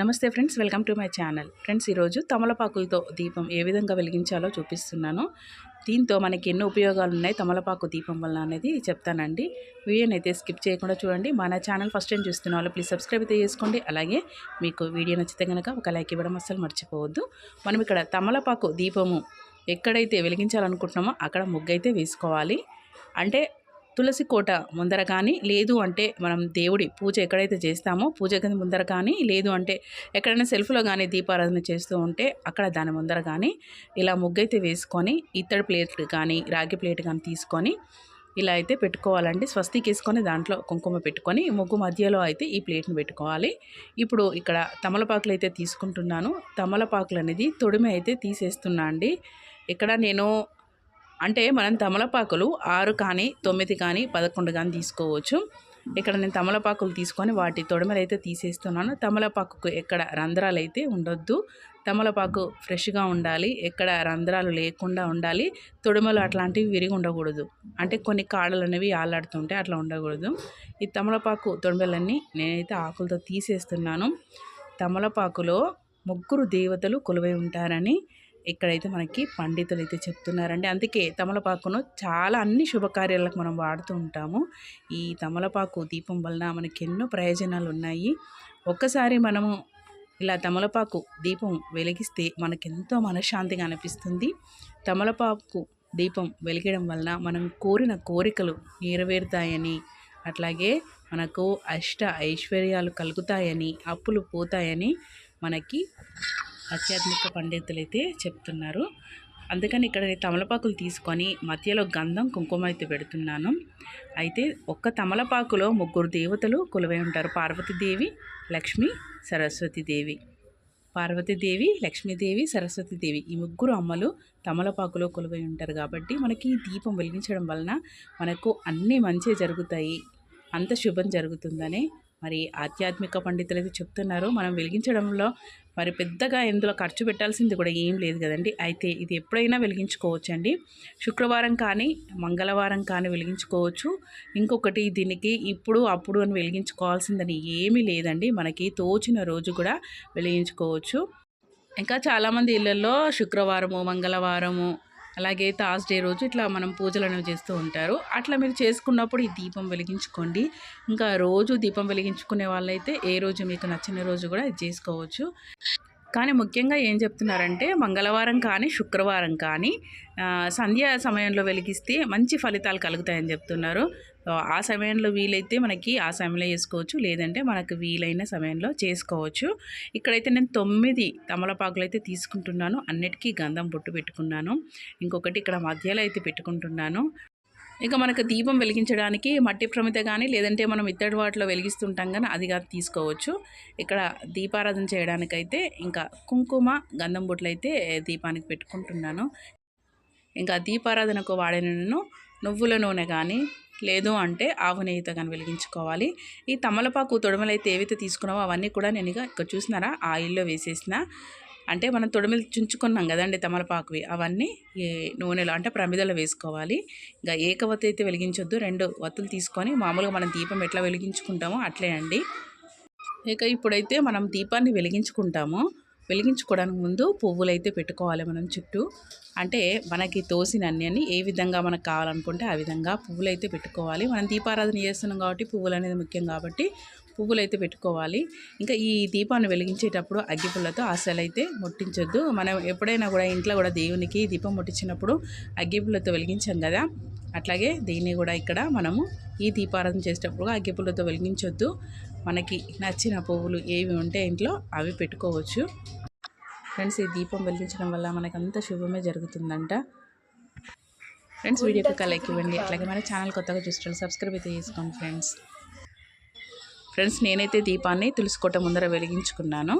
నమస్తే friends welcome to my channel. Friends ఈరోజు తమలపాకులతో దీపం ఏ విధంగా వెలిగించాలో చూపిస్తున్నాను. దీంతో మనకి ఎన్నో ఉపయోగాలు ఉన్నాయి తమలపాకు దీపం వల్ల అనేది చెప్తానండి. వీడియోని అయితే స్కిప్ చేయకుండా చూడండి. మన ఛానల్ ఫస్ట్ టైం చూస్తున్న వాళ్ళు ప్లీజ్ సబ్స్క్రైబ్ అయితే చేసుకోండి. అలాగే మీకు వీడియో నచ్చితే కనుక ఒక లైక్ ఇవ్వడం అస్సలు మర్చిపోవద్దు. మనం ఇక్కడ తమలపాకు దీపము ఎక్కడైతే వెలిగించాలనుకుంటున్నామో అక్కడ ముగ్గు అయితే వేసుకోవాలి. అంటే తులసి కోట ముందర కానీ లేదు అంటే మనం దేవుడి పూజ ఎక్కడైతే చేస్తామో పూజ గది ముందర కానీ లేదు అంటే ఎక్కడైనా సెల్ఫ్లో కానీ దీపారాధన చేస్తూ ఉంటే అక్కడ దాని ముందర కానీ ఇలా ముగ్గైతే వేసుకొని ఇత్తడి ప్లేట్ కానీ రాగి ప్లేట్ కానీ తీసుకొని ఇలా అయితే పెట్టుకోవాలండి. స్వస్తికి వేసుకొని దాంట్లో కుంకుమ పెట్టుకొని ముగ్గు మధ్యలో అయితే ఈ ప్లేట్ని పెట్టుకోవాలి. ఇప్పుడు ఇక్కడ తమలపాకులు అయితే తీసుకుంటున్నాను. తమలపాకులు అనేది తొడిమి అయితే తీసేస్తున్నా అండి. ఇక్కడ నేను అంటే మనం తమలపాకులు ఆరు కానీ తొమ్మిది కానీ పదకొండు కానీ తీసుకోవచ్చు. ఇక్కడ నేను తమలపాకులు తీసుకొని వాటి తొడమలు అయితే తీసేస్తున్నాను. తమలపాకుకు ఎక్కడ రంధ్రాలు అయితే ఉండొద్దు. తమలపాకు ఫ్రెష్గా ఉండాలి ఎక్కడ రంధ్రాలు లేకుండా ఉండాలి. తొడుమలు అట్లాంటివి విరిగి ఉండకూడదు. అంటే కొన్ని కాడలు అనేవి ఆలాడుతుంటే అట్లా ఉండకూడదు. ఈ తమలపాకు తొడమలన్నీ నేనైతే ఆకులతో తీసేస్తున్నాను. తమలపాకులో ముగ్గురు దేవతలు కొలువై ఉంటారని ఇక్కడైతే మనకి పండితులు అయితే చెప్తున్నారండి. అందుకే తమలపాకును చాలా అన్ని శుభకార్యాలకు మనం వాడుతూ ఉంటాము. ఈ తమలపాకు దీపం వలన మనకి ఎన్నో ప్రయోజనాలు ఉన్నాయి. ఒక్కసారి మనము ఇలా తమలపాకు దీపం వెలిగిస్తే మనకెంతో మనశ్శాంతిగా అనిపిస్తుంది. తమలపాకు దీపం వెలిగడం వలన మనం కోరిన కోరికలు నెరవేరుతాయని అట్లాగే మనకు అష్ట ఐశ్వర్యాలు కలుగుతాయని అప్పులు పోతాయని మనకి ఆధ్యాత్మిక పండితులు అయితే చెప్తున్నారు. అందుకని ఇక్కడ నేను తమలపాకులు తీసుకొని మధ్యలో గంధం కుంకుమ అయితే పెడుతున్నాను. అయితే ఒక్క తమలపాకులో ముగ్గురు దేవతలు కొలువై ఉంటారు. పార్వతీదేవి లక్ష్మి సరస్వతీదేవి. పార్వతీదేవి లక్ష్మీదేవి సరస్వతీదేవి. ఈ ముగ్గురు అమ్మలు తమలపాకులో కొలువై ఉంటారు కాబట్టి మనకి ఈ దీపం వెలిగించడం వలన మనకు అన్నీ మంచి జరుగుతాయి. అంత శుభం జరుగుతుందని మరి ఆధ్యాత్మిక పండితులు అయితే చెప్తున్నారు. మనం వెలిగించడంలో మరి పెద్దగా ఇందులో ఖర్చు పెట్టాల్సింది కూడా ఏం లేదు కదండి. అయితే ఇది ఎప్పుడైనా వెలిగించుకోవచ్చు అండి శుక్రవారం కానీ మంగళవారం కానీ వెలిగించుకోవచ్చు. ఇంకొకటి దీనికి ఇప్పుడు అప్పుడు అని వెలిగించుకోవాల్సిందని ఏమీ లేదండి. మనకి తోచిన రోజు కూడా వెలిగించుకోవచ్చు. ఇంకా చాలామంది ఇళ్ళల్లో శుక్రవారము మంగళవారము అలాగే థర్స్డే రోజు ఇట్లా మనం పూజలు అనేవి చేస్తూ ఉంటారు. అట్లా మీరు చేసుకున్నప్పుడు ఈ దీపం వెలిగించుకోండి. ఇంకా రోజు దీపం వెలిగించుకునే వాళ్ళైతే ఏ రోజు మీకు నచ్చిన రోజు కూడా ఇది చేసుకోవచ్చు. కానీ ముఖ్యంగా ఏం చెప్తున్నారంటే మంగళవారం కానీ శుక్రవారం కానీ సంధ్యా సమయంలో వెలిగిస్తే మంచి ఫలితాలు కలుగుతాయని చెప్తున్నారు. ఆ సమయంలో వీలైతే మనకి ఆ సమయంలో చేసుకోవచ్చు. లేదంటే మనకు వీలైన సమయంలో చేసుకోవచ్చు. ఇక్కడైతే నేను తొమ్మిది తమలపాకులు అయితే తీసుకుంటున్నాను. అన్నిటికీ గంధం బొట్టు పెట్టుకున్నాను. ఇంకొకటి ఇక్కడ మధ్యలో అయితే పెట్టుకుంటున్నాను. ఇంకా మనకు దీపం వెలిగించడానికి మట్టి ప్రమిత కానీ లేదంటే మనం ఇత్తడి వాటిలో వెలిగిస్తుంటాం కానీ అది కాదు తీసుకోవచ్చు. ఇక్కడ దీపారాధన చేయడానికైతే ఇంకా కుంకుమ గంధం బొట్లు అయితే దీపానికి పెట్టుకుంటున్నాను. ఇంకా దీపారాధనకు వాడిన నువ్వుల నూనె కానీ లేదు అంటే ఆవు నెయ్యితో కానీ వెలిగించుకోవాలి. ఈ తమలపాకు తొడమలు అయితే ఏవైతే తీసుకున్నావో అవన్నీ కూడా నేను ఇక ఇక్కడ చూసినారా? ఆయిల్లో వేసేసిన. అంటే మనం తొడమలు చుంచుకున్నాం కదండి తమలపాకువి. అవన్నీ నూనెలో అంటే ప్రమిదలో వేసుకోవాలి. ఇంకా ఏకవత్తి అయితే వెలిగించొద్దు. రెండు వత్తులు తీసుకొని మామూలుగా మనం దీపం ఎట్లా వెలిగించుకుంటామో అట్లే అండి. ఇక ఇప్పుడైతే మనం దీపాన్ని వెలిగించుకుంటాము. వెలిగించుకోవడానికి ముందు పువ్వులు అయితే పెట్టుకోవాలి మనం చుట్టూ. అంటే మనకి తోసిన అన్ని ఏ విధంగా మనకు కావాలనుకుంటే ఆ విధంగా పువ్వులు అయితే పెట్టుకోవాలి. మనం దీపారాధన చేస్తున్నాం కాబట్టి పువ్వులు అనేది ముఖ్యం కాబట్టి పువ్వులు అయితే పెట్టుకోవాలి. ఇంకా ఈ దీపాన్ని వెలిగించేటప్పుడు అగ్గిపుల్లతో అసలు అయితే ముట్టించొద్దు. మనం ఎప్పుడైనా కూడా ఇంట్లో కూడా దేవునికి దీపం ముట్టించినప్పుడు అగ్గిపుల్లతో వెలిగించాం కదా అట్లాగే దీన్ని కూడా ఇక్కడ మనము ఈ దీపారాధన చేసేటప్పుడు అగ్గిపుల్లతో వెలిగించొద్దు. మనకి నచ్చిన పువ్వులు ఏవి ఉంటే ఇంట్లో అవి పెట్టుకోవచ్చు. ఫ్రెండ్స్ ఈ దీపం వెలిగించడం వల్ల మనకు అంత శుభమే జరుగుతుందంట. ఫ్రెండ్స్ వీడియోకి ఒక లైక్ ఇవ్వండి. అట్లాగే మన ఛానల్ కొత్తగా చూస్తారు సబ్స్క్రైబ్ అయితే చేసుకోండి ఫ్రెండ్స్. ఫ్రెండ్స్ నేనైతే దీపాన్ని తులుసుకోట ముందర వెలిగించుకున్నాను.